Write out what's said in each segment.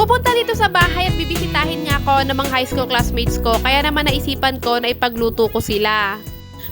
Pupunta dito sa bahay at bibisitahin nga ako ng mga high school classmates ko kaya naman naisipan ko na ipagluto ko sila.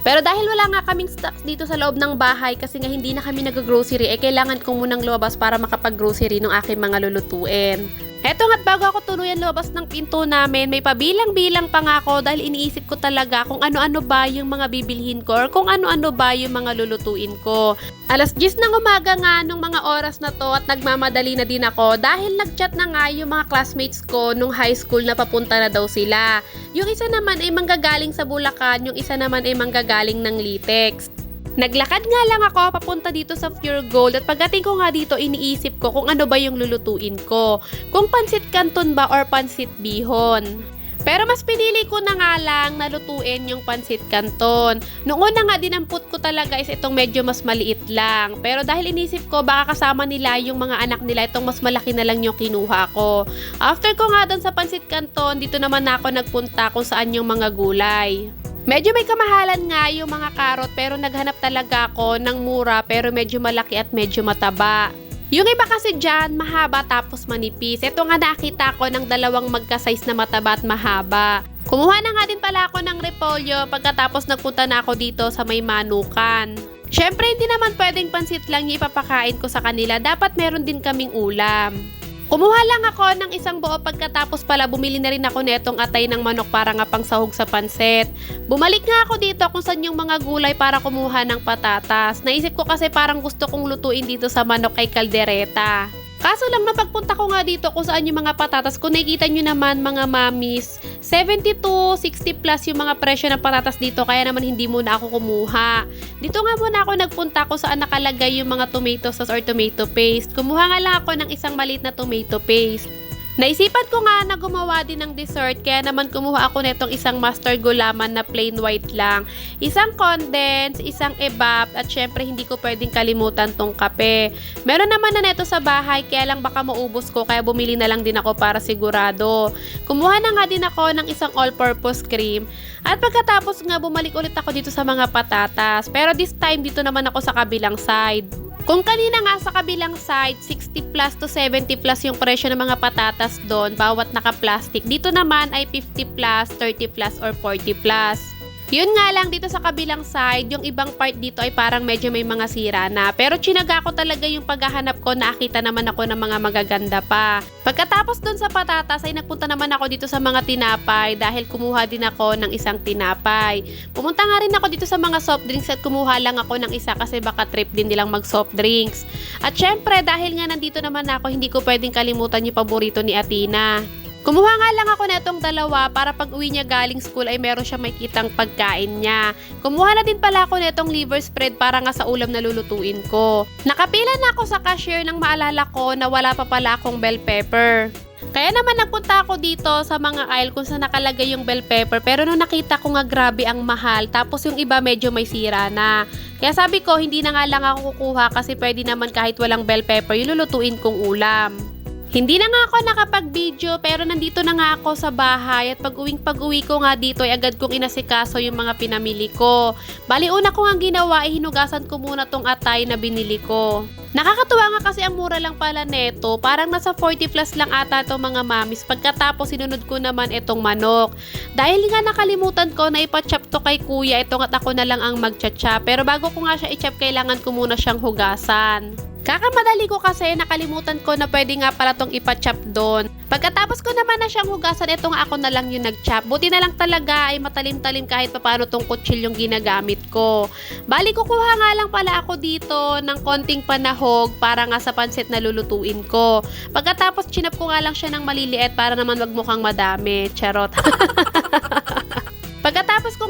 Pero dahil wala nga kaming stocks dito sa loob ng bahay kasi nga hindi na kami nag-grocery, eh kailangan kong munang lumabas para makapag-grocery ng aking mga lulutuin. Eto nga't bago ako tuluyan lumabas ng pinto namin, may pabilang-bilang pa nga ako dahil iniisip ko talaga kung ano-ano ba yung mga bibilhin ko or kung ano-ano ba yung mga lulutuin ko. Alas 10 ng umaga nga nung mga oras na to at nagmamadali na din ako dahil nagchat na nga yung mga classmates ko nung high school na papunta na daw sila. Yung isa naman ay manggagaling sa Bulacan, yung isa naman ay manggagaling ng Litex. Naglakad nga lang ako papunta dito sa Pure Gold at pagdating ko nga dito iniisip ko kung ano ba yung lulutuin ko. Kung pansit canton ba or pansit bihon. Pero mas pinili ko na nga lang na lutuin yung pansit canton. Noong una nga dinampot ko talaga is itong medyo mas maliit lang. Pero dahil inisip ko baka kasama nila yung mga anak nila itong mas malaki na lang yung kinuha ko. After ko nga doon sa pansit canton, dito naman na ako nagpunta kung saan yung mga gulay. Medyo may kamahalan nga yung mga karot pero naghanap talaga ako ng mura pero medyo malaki at medyo mataba. Yung iba kasi dyan, mahaba tapos manipis. Ito nga nakita ko ng dalawang magka-size na mataba at mahaba. Kumuha na nga din pala ako ng repolyo pagkatapos nagpunta na ako dito sa may manukan. Syempre hindi naman pwedeng pansit lang yung ipapakain ko sa kanila. Dapat meron din kaming ulam. Kumuha lang ako ng isang buo pagkatapos pala bumili na rin ako netong atay ng manok para nga pang sahog sa pansit. Bumalik nga ako dito kung saan yung mga gulay para kumuha ng patatas. Naisip ko kasi parang gusto kong lutuin dito sa manok kay kaldereta. Kaso lang na pagpunta ko nga dito kung saan yung mga patatas, kung nakikita nyo naman mga mamis, 70 to 60 plus yung mga presyo ng patatas dito kaya naman hindi muna ako kumuha. Dito nga muna ako nagpunta kung saan nakalagay yung mga tomato sauce or tomato paste. Kumuha nga lang ako ng isang maliit na tomato paste. Naisipan ko nga na gumawa din ng dessert kaya naman kumuha ako netong isang master gulaman na plain white lang. Isang condense, isang evap at syempre hindi ko pwedeng kalimutan tong kape. Meron naman na neto sa bahay kaya lang baka maubos ko kaya bumili na lang din ako para sigurado. Kumuha na nga din ako ng isang all-purpose cream. At pagkatapos nga bumalik ulit ako dito sa mga patatas. Pero this time dito naman ako sa kabilang side. Kung kanina nga sa kabilang side, 60 plus to 70 plus yung presyo ng mga patatas doon, bawat naka-plastic. Dito naman ay 50 plus, 30 plus, or 40 plus. Yun nga lang dito sa kabilang side, yung ibang part dito ay parang medyo may mga sira na. Pero chinaga ko talaga yung paghahanap ko, nakita naman ako ng mga magaganda pa. Pagkatapos dun sa patatas ay nagpunta naman ako dito sa mga tinapay dahil kumuha din ako ng isang tinapay. Pumunta nga rin ako dito sa mga soft drinks at kumuha lang ako ng isa kasi baka trip din nilang mag soft drinks. At syempre dahil nga nandito naman ako, hindi ko pwedeng kalimutan yung paborito ni Atina. Kumuha nga lang ako netong dalawa para pag uwi niya galing school ay meron siya may kitang pagkain niya. Kumuha na din pala ako netong liver spread para nga sa ulam na lulutuin ko. Nakapila na ako sa cashier nang maalala ko na wala pa pala akong bell pepper. Kaya naman nagpunta ako dito sa mga aisle kung saan nakalagay yung bell pepper pero nung nakita ko nga grabe ang mahal tapos yung iba medyo may sira na. Kaya sabi ko hindi na nga lang ako kukuha kasi pwede naman kahit walang bell pepper yung lulutuin kong ulam. Hindi na nga ako nakapag-video pero nandito na nga ako sa bahay at pag uwing pag uwi ko nga dito ay agad kong inasikaso yung mga pinamili ko. Bali una ko nga ginawa ay hinugasan ko muna tong atay na binili ko. Nakakatuwa nga kasi ang mura lang pala neto, parang nasa 40 plus lang ata itong mga mamis pagkatapos sinunod ko naman itong manok. Dahil nga nakalimutan ko na ipachop to kay kuya, ito at ako na lang ang magcha-chop. Pero bago ko nga siya i-chop, kailangan ko muna siyang hugasan. Kakamadali ko kasi nakalimutan ko na pwede nga pala tong ipachop doon. Pagkatapos ko naman na siyang hugasan, ito ako na lang yung nagchop. Buti na lang talaga ay matalim-talim kahit paano tong kutsilyong ginagamit ko. Bali, kukuha nga lang pala ako dito ng konting panahog para nga sa pansit na lulutuin ko. Pagkatapos, chinap ko nga lang siya ng maliliit para naman wag mukhang madami. Charot.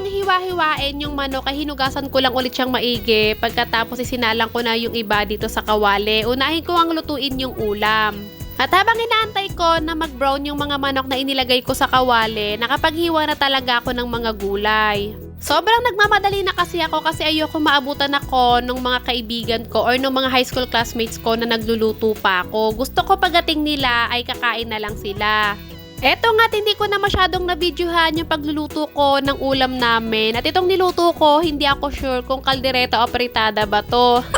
Hiwa-hiwain yung manok, ay hinugasan ko lang ulit siyang maigi. Pagkatapos isinalang ko na yung iba dito sa kawali. Unahin ko ang lutuin yung ulam. At habang inaantay ko na mag-brown yung mga manok na inilagay ko sa kawali, nakapaghiwa na talaga ako ng mga gulay. Sobrang nagmamadali na kasi ako kasi ayoko maabutan ako ng mga kaibigan ko or ng mga high school classmates ko na nagluluto pa ako. Gusto ko pagdating nila ay kakain na lang sila. Eto nga, hindi ko na masyadong nabidyohan yung pagluluto ko ng ulam namin. At itong niluto ko, hindi ako sure kung kaldereta o pritada ba to.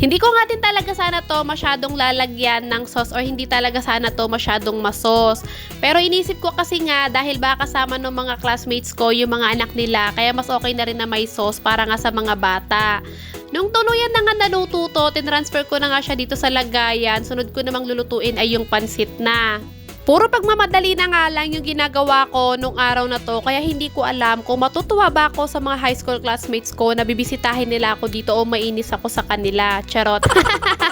Hindi ko nga din talaga sana to masyadong lalagyan ng sauce or hindi talaga sana to masyadong masos. Pero inisip ko kasi nga dahil baka kasama ng mga classmates ko yung mga anak nila kaya mas okay na rin na may sauce para nga sa mga bata. Nung tuluyan na nga naluto to, tinransfer ko na nga siya dito sa lagayan. Sunod ko namang lulutuin ay yung pansit na. Puro pagmamadali na nga lang yung ginagawa ko nung araw na to kaya hindi ko alam kung matutuwa ba ako sa mga high school classmates ko na bibisitahin nila ako dito o mainis ako sa kanila. Charot.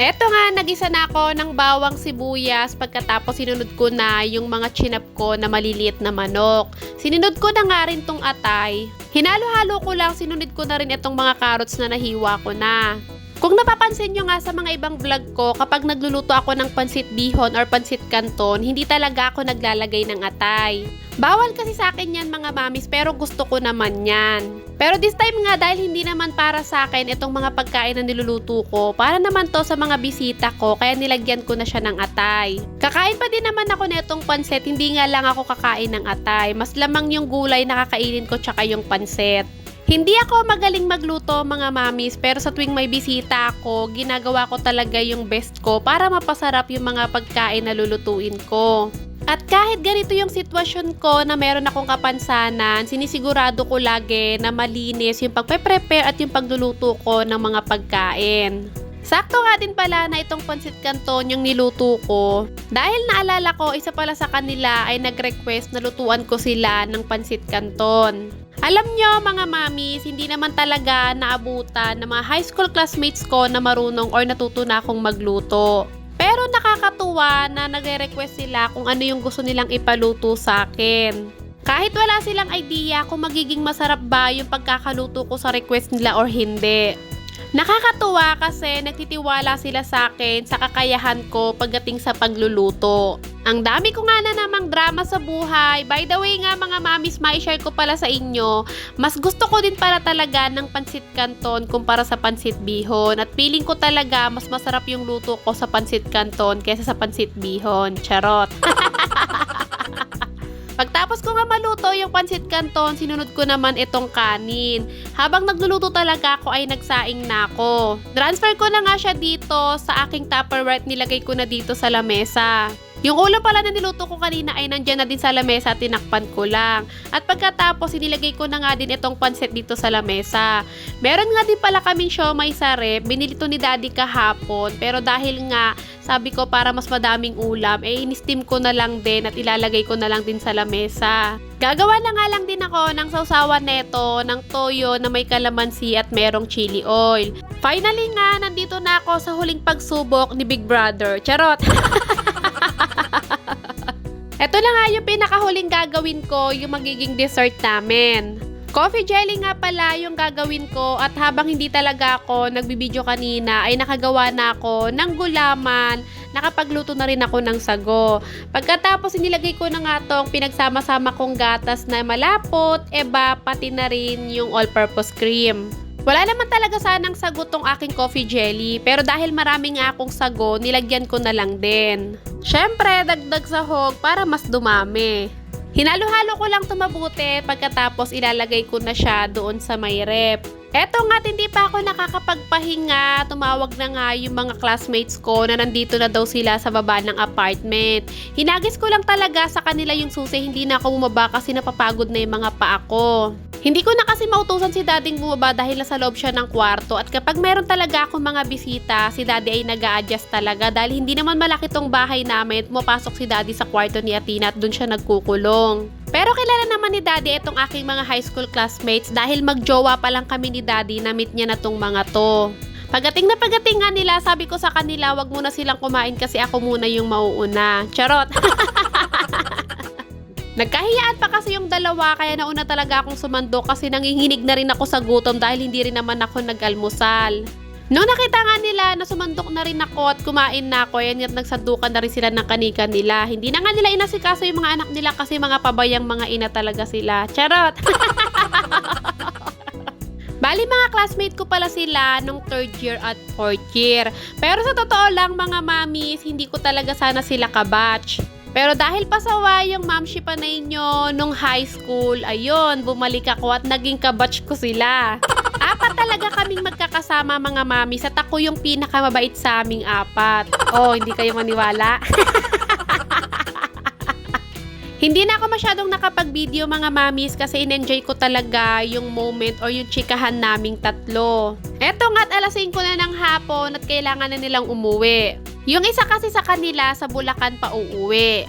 Eto nga, nagisa na ako ng bawang sibuyas pagkatapos sinunod ko na yung mga chinap ko na maliliit na manok. Sinunod ko na nga rin tong atay. Hinalo-halo ko lang, sinunod ko na rin itong mga carrots na nahiwa ko na. Kung napapansin nyo nga sa mga ibang vlog ko, kapag nagluluto ako ng pansit bihon or pansit canton, hindi talaga ako naglalagay ng atay. Bawal kasi sa akin yan mga mamis, pero gusto ko naman yan. Pero this time nga, dahil hindi naman para sa akin itong mga pagkain na niluluto ko, para naman to sa mga bisita ko, kaya nilagyan ko na siya ng atay. Kakain pa din naman ako netong pansit, hindi nga lang ako kakain ng atay. Mas lamang yung gulay na kakainin ko tsaka yung pansit. Hindi ako magaling magluto mga mamis pero sa tuwing may bisita ako, ginagawa ko talaga yung best ko para mapasarap yung mga pagkain na lulutuin ko. At kahit ganito yung sitwasyon ko na meron akong kapansanan, sinisigurado ko lagi na malinis yung pagpe-prepare at yung pagluluto ko ng mga pagkain. Sakto nga din pala na itong pansit canton yung niluto ko. Dahil naalala ko, isa pala sa kanila ay nag-request na lutuan ko sila ng pansit canton. Alam nyo mga mamis, hindi naman talaga naabutan ng mga high school classmates ko na marunong or natuto na akong magluto. Pero nakakatuwa na nagre-request sila kung ano yung gusto nilang ipaluto sa akin. Kahit wala silang idea kung magiging masarap ba yung pagkakaluto ko sa request nila or hindi. Nakakatuwa kasi nagtitiwala sila sa akin sa kakayahan ko pagdating sa pagluluto. Ang dami ko nga na drama sa buhay. By the way nga mga mamis, mai-share ko pala sa inyo. Mas gusto ko din para talaga ng pansit canton kumpara sa pansit bihon. At feeling ko talaga mas masarap yung luto ko sa pansit canton kaysa sa pansit bihon. Charot. Pagtapos ko nga maluto yung pansit canton, sinunod ko naman itong kanin. Habang nagluluto talaga ako ay nagsaing na ako. Transfer ko na nga siya dito sa aking Tupperware nilagay ko na dito sa lamesa. Yung ulam pala na niluto ko kanina ay nandyan na din sa lamesa tinakpan ko lang. At pagkatapos, inilagay ko na nga din itong pansit dito sa lamesa. Meron nga din pala kaming siomay sa rep. Binili to ni daddy kahapon. Pero dahil nga, sabi ko para mas madaming ulam, eh in-steam ko na lang din at ilalagay ko na lang din sa lamesa. Gagawa na nga lang din ako ng sausawan neto ng toyo na may kalamansi at merong chili oil. Finally nga, nandito na ako sa huling pagsubok ni Big Brother. Charot! Ito na nga yung pinakahuling gagawin ko, yung magiging dessert namin. Coffee jelly nga pala yung gagawin ko at habang hindi talaga ako nagbibideo kanina ay nakagawa na ako ng gulaman, nakapagluto na rin ako ng sago. Pagkatapos inilagay ko na nga tong pinagsama-sama kong gatas na malapot, eba, pati na rin yung all-purpose cream. Wala naman talaga sanang sago tong aking coffee jelly, pero dahil marami nga akong sago, nilagyan ko na lang din. Syempre, dagdag sahog para mas dumami. Hinalo-halo ko lang tumabuti pagkatapos ilalagay ko na siya doon sa may rep. Eto nga, hindi pa ako nakakapagpahinga. Tumawag na nga yung mga classmates ko na nandito na daw sila sa baba ng apartment. Hinagis ko lang talaga sa kanila yung susi, hindi na ako bumaba kasi napapagod na yung mga paa ko. Hindi ko na kasi mautusan si dading bumaba dahil nasa loob siya ng kwarto at kapag meron talaga akong mga bisita, si daddy ay nag adjust talaga dahil hindi naman malaki tong bahay namin at pumapasok si daddy sa kwarto ni Atina at dun siya nagkukulong. Pero kilala naman ni daddy itong aking mga high school classmates dahil magjowa pa lang kami ni daddy na meet niya na tong mga to. Pagating na pagating nga nila, sabi ko sa kanila, wag muna silang kumain kasi ako muna yung mauuna. Charot! Nagkahiyaan pa kasi yung dalawa kaya nauna talaga akong sumandok kasi nanginginig na rin ako sa gutom dahil hindi rin naman ako nag-almusal. Nung nakita nga nila na sumandok na rin ako at kumain na ako, yan at nagsandukan na rin sila ng kanika nila. Hindi na nga nila inasikaso yung mga anak nila kasi mga pabayang mga ina talaga sila. Charot! Bali mga classmate ko pala sila nung third year at fourth year. Pero sa totoo lang mga mamis, hindi ko talaga sana sila kabatch. Pero dahil pasawa yung mamshi panay nyo nung high school, ayun, bumalik ako at naging kabatch ko sila. Apat talaga kaming magkakasama mga mami at ako yung pinakamabait sa aming apat. Oh, hindi kayo maniwala? Hindi na ako masyadong nakapag-video mga mamis kasi in-enjoy ko talaga yung moment or yung chikahan naming tatlo. Eto nga't alas 5 na ng hapon at kailangan na nilang umuwi. Yung isa kasi sa kanila sa Bulacan pa uuwi.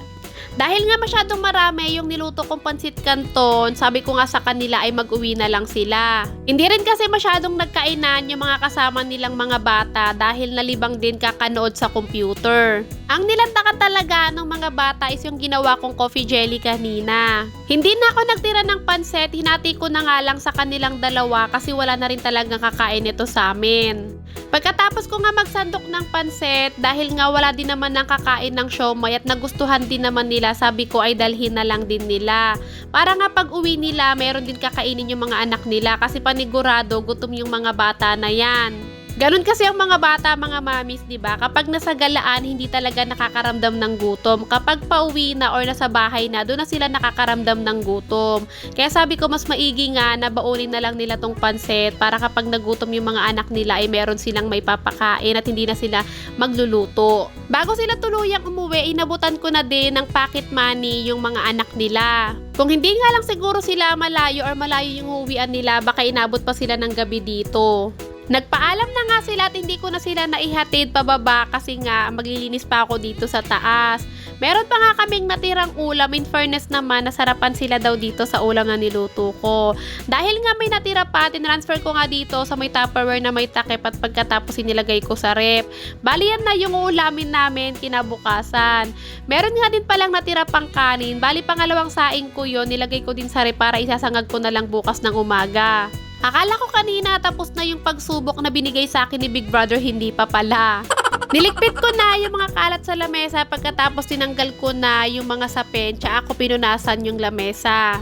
Dahil nga masyadong marami yung niluto kong pansit canton, sabi ko nga sa kanila ay mag-uwi na lang sila. Hindi rin kasi masyadong nagkainan yung mga kasama nilang mga bata dahil nalibang din kakanood sa computer. Ang nilantakan talaga ng mga bata is yung ginawa kong coffee jelly kanina. Hindi na ako nagtira ng pansit, hinati ko na nga lang sa kanilang dalawa kasi wala na rin talagang kakain ito sa amin. Pagkatapos ko nga magsandok ng pansit, dahil nga wala din naman ng kakain ng siomay at nagustuhan din naman nila, sabi ko ay dalhin na lang din nila. Para nga pag uwi nila, meron din kakainin yung mga anak nila kasi panigurado gutom yung mga bata na yan. Ganun kasi ang mga bata, mga mamis, 'di ba? Kapag nasa galaan, hindi talaga nakakaramdam ng gutom. Kapag pauwi na or nasa bahay na, doon na sila nakakaramdam ng gutom. Kaya sabi ko mas maigi nga na baunin na lang nila tong pansit para kapag nagutom yung mga anak nila ay meron silang may papakain at hindi na sila magluluto. Bago sila tuluyang umuwi, inabutan ko na din ng pocket money yung mga anak nila. Kung hindi nga lang siguro sila malayo or malayo yung uwian nila, baka inabot pa sila ng gabi dito. Nagpaalam na nga sila at hindi ko na sila naihatid pababa kasi nga maglilinis pa ako dito sa taas. Meron pa nga kaming natirang ulam. In fairness naman, nasarapan sila daw dito sa ulam na niluto ko. Dahil nga may natira pa, tinransfer ko nga dito sa may tupperware na may takip at pagkatapos inilagay ko sa rep. Bali yan na yung ulamin namin kinabukasan. Meron nga din palang natira pang kanin. Bali pangalawang saing ko yon nilagay ko din sa rep para isasangag ko na lang bukas ng umaga. Akala ko kanina tapos na yung pagsubok na binigay sa akin ni Big Brother, hindi pa pala. Niligpit ko na yung mga kalat sa lamesa pagkatapos tinanggal ko na yung mga sapin tsaka ako pinunasan yung lamesa.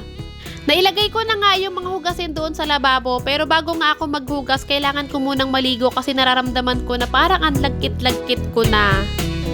Nailagay ko na nga yung mga hugasin doon sa lababo pero bago nga ako maghugas kailangan ko munang maligo kasi nararamdaman ko na parang ang lagkit-lagkit ko na.